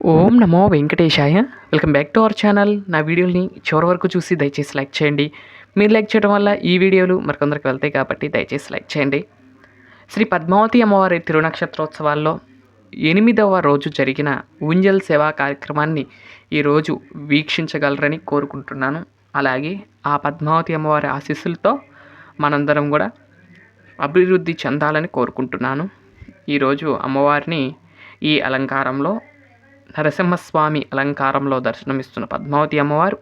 ఓం నమో వెంకటేశాయ. Welcome back to our channel నా వీడియోని చివరి వరకు చూసి దయచేసి లైక్ చేయండి. మీరు లైక్ చేయడం వల్ల ఈ వీడియోలు మరికొందరికి వెళ్తాయి కాబట్టి దయచేసి లైక్ చేయండి. శ్రీ పద్మావతి అమ్మవారి తిరునక్షత్రోత్సవాల్లో ఎనిమిదవ రోజు జరిగిన ఉంజల్ సేవా కార్యక్రమాన్ని ఈరోజు వీక్షించగలరని కోరుకుంటున్నాను. అలాగే ఆ పద్మావతి అమ్మవారి ఆశీస్సులతో మనందరం కూడా అభివృద్ధి చెందాలని కోరుకుంటున్నాను. ఈరోజు అమ్మవారిని ఈ అలంకారంలో నరసింహస్వామి అలంకారంలో దర్శనమిస్తున్న పద్మావతి అమ్మవారు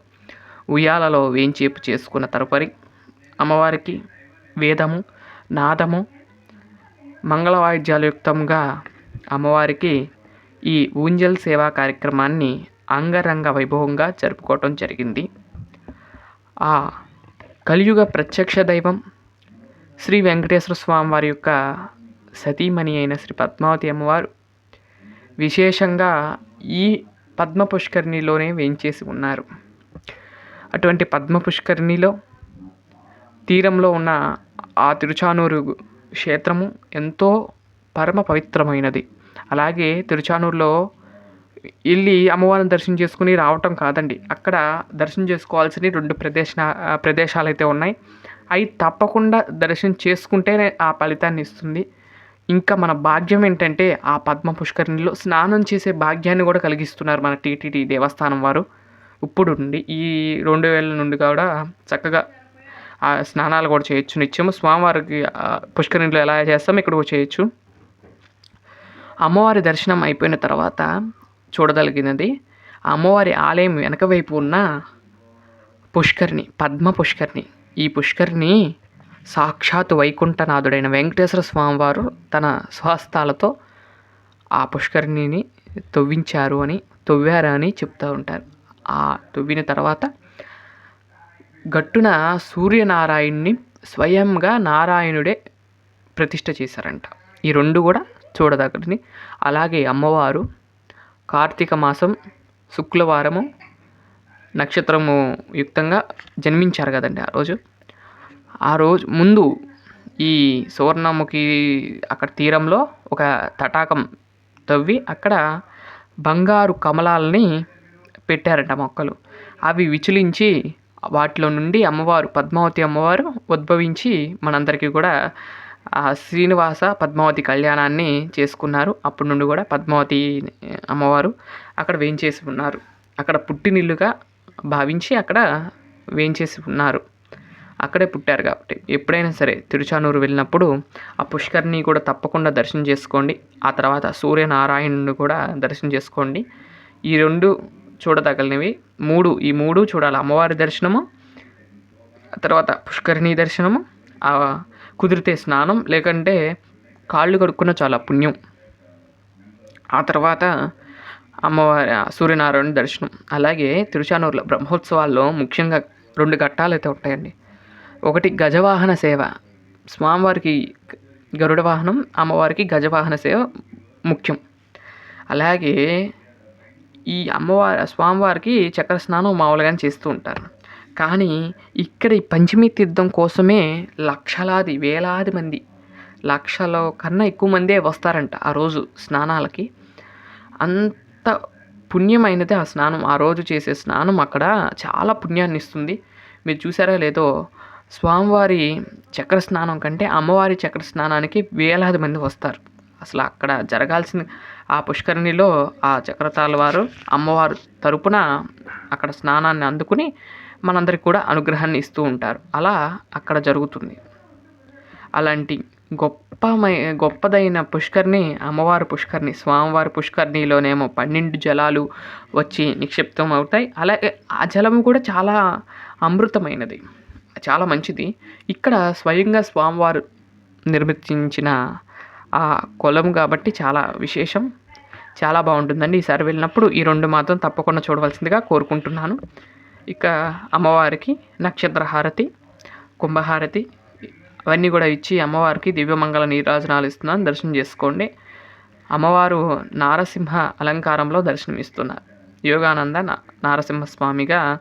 ఉయ్యాలలో వేంచేపు చేసుకున్న తరుపరి అమ్మవారికి వేదము నాదము మంగళవాయిద్యాలయుక్తంగా అమ్మవారికి ఈ ఊంజల్ సేవా కార్యక్రమాన్ని అంగరంగ వైభవంగా జరుపుకోవటం జరిగింది. ఆ కలియుగ ప్రత్యక్ష దైవం శ్రీ వెంకటేశ్వర స్వామి వారి యొక్క సతీమణి అయిన శ్రీ పద్మావతి అమ్మవారు విశేషంగా ఈ పద్మ పుష్కరిణిలోనే వేంచేసి ఉన్నారు. అటువంటి పద్మ పుష్కరిణిలో తీరంలో ఉన్న ఆ తిరుచానూరు క్షేత్రము ఎంతో పరమ పవిత్రమైనది. అలాగే తిరుచానూరులో వెళ్ళి అమ్మవారిని దర్శనం చేసుకుని రావటం కాదండి. అక్కడ దర్శనం చేసుకోవాల్సిన రెండు ప్రదేశ ప్రదేశాలు అయితే ఉన్నాయి. అవి తప్పకుండా దర్శనం చేసుకుంటేనే ఆ ఫలితాన్ని ఇస్తుంది. ఇంకా మన భాగ్యం ఏంటంటే ఆ పద్మ పుష్కరిణిలో స్నానం చేసే భాగ్యాన్ని కూడా కలిగిస్తున్నారు మన టీటీడీ దేవస్థానం వారు. ఇప్పుడు నుండి ఈ రెండు వేల నుండి కూడా చక్కగా ఆ స్నానాలు కూడా చేయొచ్చు నిత్యము. స్వామివారికి పుష్కరిణిలో ఎలా చేస్తాం ఇక్కడ కూడా చేయొచ్చు. అమ్మవారి దర్శనం అయిపోయిన తర్వాత చూడగలిగినది అమ్మవారి ఆలయం వెనక వైపు ఉన్న పుష్కరిణి పద్మ పుష్కరిణి. ఈ పుష్కరిణి సాక్షాత్ వైకుంఠనాథుడైన వెంకటేశ్వర స్వామివారు తన స్వహస్తాలతో ఆ పుష్కరిణిని తవ్వించారు అని తవ్వారు అని చెప్తూ ఉంటారు. ఆ తవ్విన తర్వాత గట్టున సూర్యనారాయణ్ణి స్వయంగా నారాయణుడే ప్రతిష్ట చేశారంట. ఈ రెండు కూడా చూడదగ్గని అలాగే అమ్మవారు కార్తీక మాసం శుక్రవారము నక్షత్రము యుక్తంగా జన్మించారు కదండి ఆ రోజు. ఆ రోజు ముందు ఈ సువర్ణముఖి అక్కడ తీరంలో ఒక తటాకం తవ్వి అక్కడ బంగారు కమలాలని పెట్టారంట మొక్కలు. అవి విచులించి వాటిలో నుండి అమ్మవారు పద్మావతి అమ్మవారు ఉద్భవించి మనందరికీ కూడా ఆ శ్రీనివాస పద్మావతి కళ్యాణాన్ని చేసుకున్నారు. అప్పటి నుండి కూడా పద్మావతి అమ్మవారు అక్కడ వేయించేసి ఉన్నారు. అక్కడ పుట్టినిల్లుగా భావించి అక్కడ వేయించేసి ఉన్నారు. అక్కడే పుట్టారు కాబట్టి. ఎప్పుడైనా సరే తిరుచానూరు వెళ్ళినప్పుడు ఆ పుష్కర్ని కూడా తప్పకుండా దర్శనం చేసుకోండి. ఆ తర్వాత సూర్యనారాయణుడు కూడా దర్శనం చేసుకోండి. ఈ రెండు చూడదగలినవి మూడు ఈ మూడు చూడాలి. అమ్మవారి దర్శనము తర్వాత పుష్కరిణి దర్శనము కుదిరితే స్నానం లేకంటే కాళ్ళు కడుక్కున్న చాలా పుణ్యం. ఆ తర్వాత అమ్మవారి సూర్యనారాయణ దర్శనం. అలాగే తిరుచానూరులో బ్రహ్మోత్సవాల్లో ముఖ్యంగా రెండు ఘట్టాలు అయితే ఉంటాయండి. ఒకటి గజవాహన సేవ. స్వామివారికి గరుడ వాహనం అమ్మవారికి గజవాహన సేవ ముఖ్యం. అలాగే ఈ అమ్మవారి స్వామివారికి చక్ర స్నానం మామూలుగానే చేస్తూ ఉంటారు. కానీ ఇక్కడ ఈ పంచమి తీర్థం కోసమే లక్షలాది వేలాది మంది లక్షల కన్నా ఎక్కువ మందే వస్తారంట ఆ రోజు స్నానాలకి. అంత పుణ్యమైనది ఆ స్నానం. ఆ రోజు చేసే స్నానం అక్కడ చాలా పుణ్యాన్ని ఇస్తుంది మీరు చూసారా లేదో స్వామివారి చక్ర స్నానం కంటే అమ్మవారి చక్ర స్నానానికి వేలాది మంది వస్తారు. అసలు అక్కడ జరగాల్సిన ఆ పుష్కరిణిలో ఆ చక్రతాల వారు అమ్మవారు తరపున అక్కడ స్నానాన్ని అందుకుని మనందరికి కూడా అనుగ్రహాన్ని ఇస్తూ ఉంటారు. అలా అక్కడ జరుగుతుంది. అలాంటి గొప్పమై గొప్పదైన పుష్కరిణి అమ్మవారి పుష్కరిణి స్వామివారి పుష్కరిణిలోనేమో పన్నెండు జలాలు వచ్చి నిక్షిప్తం అవుతాయి. అలాగే ఆ జలము కూడా చాలా అమృతమైనది. చాలా మంచిది. ఇక్కడ స్వయంగా స్వామివారు నిర్మించిన ఆ కొలం కాబట్టి చాలా విశేషం. చాలా బాగుంటుందండి. ఈసారి వెళ్ళినప్పుడు ఈ రెండు మాత్రం తప్పకుండా చూడవలసిందిగా కోరుకుంటున్నాను. ఇక అమ్మవారికి నక్షత్ర హారతి కుంభహారతి అవన్నీ కూడా ఇచ్చి అమ్మవారికి దివ్యమంగళ నీరాజనాలు ఇస్తున్నాను. దర్శనం చేసుకోండి. అమ్మవారు నారసింహ అలంకారంలో దర్శనమిస్తున్నారు. యోగానంద నారసింహస్వామిగా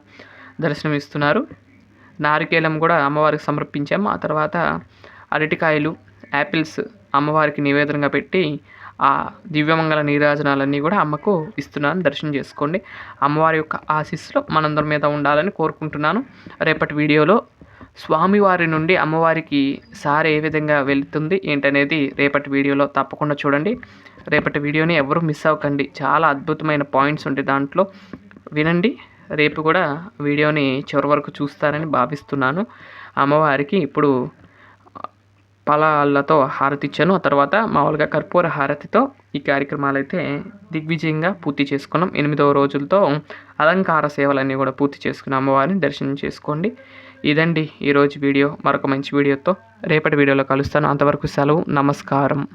దర్శనమిస్తున్నారు. నారికేలం కూడా అమ్మవారికి సమర్పించాము. ఆ తర్వాత అరటికాయలు యాపిల్స్ అమ్మవారికి నివేదనగా పెట్టి ఆ దివ్యమంగళ నీరాజనాలన్నీ కూడా అమ్మకు ఇస్తున్నాను. దర్శనం చేసుకోండి. అమ్మవారి యొక్క ఆశీస్సులు మనందరి మీద ఉండాలని కోరుకుంటున్నాను. రేపటి వీడియోలో స్వామివారి నుండి అమ్మవారికి సారి ఏ విధంగా వెళుతుంది ఏంటనేది రేపటి వీడియోలో తప్పకుండా చూడండి. రేపటి వీడియోని ఎవరు మిస్ అవ్వకండి. చాలా అద్భుతమైన పాయింట్స్ ఉంటాయి దాంట్లో. వినండి. రేపు కూడా వీడియోని చివరి వరకు చూస్తారని భావిస్తున్నాను. అమ్మవారికి ఇప్పుడు ఫలాలతో హారతి ఇచ్చాను. ఆ తర్వాత మామూలుగా కర్పూర హారతితో ఈ కార్యక్రమాలు అయితే దిగ్విజయంగా పూర్తి చేసుకున్నాం. ఎనిమిదవ రోజులతో అలంకార సేవలన్నీ కూడా పూర్తి చేసుకున్న అమ్మవారిని దర్శనం చేసుకోండి. ఇదండి ఈరోజు వీడియో. మరొక మంచి వీడియోతో రేపటి వీడియోలో కలుస్తాను. అంతవరకు సెలవు. నమస్కారం.